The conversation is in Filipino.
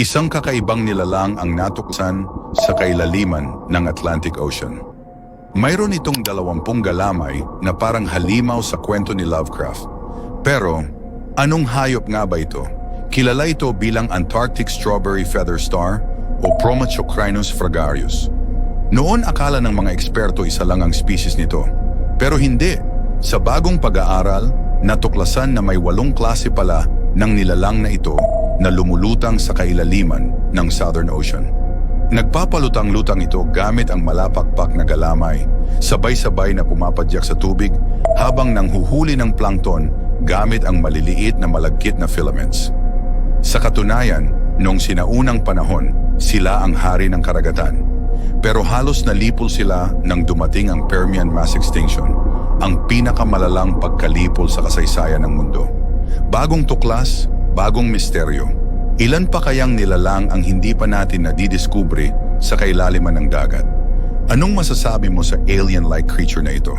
Isang kakaibang nilalang ang natuksan sa kailaliman ng Atlantic Ocean. Mayroon itong dalawampung galamay na parang halimaw sa kwento ni Lovecraft. Pero, anong hayop nga ba ito? Kilala ito bilang Antarctic Strawberry Feather Star o Promachocrinus fragarius. Noon akala ng mga eksperto isa lang ang species nito. Pero hindi. Sa bagong pag-aaral, natuklasan na may walong klase pala ng nilalang na ito na lumulutang sa kailaliman ng Southern Ocean. Nagpapalutang-lutang ito gamit ang malapakpak na galamay, sabay-sabay na pumapadyak sa tubig habang nanghuhuli ng plankton gamit ang maliliit na malagkit na filaments. Sa katunayan, noong sinaunang panahon, sila ang hari ng karagatan. Pero halos nalipol sila nang dumating ang Permian mass extinction, ang pinakamalalang pagkalipol sa kasaysayan ng mundo. Bagong tuklas, bagong misteryo. Ilan pa kayang nilalang ang hindi pa natin nadidiskubre sa kailaliman ng dagat? Anong masasabi mo sa alien-like creature na ito?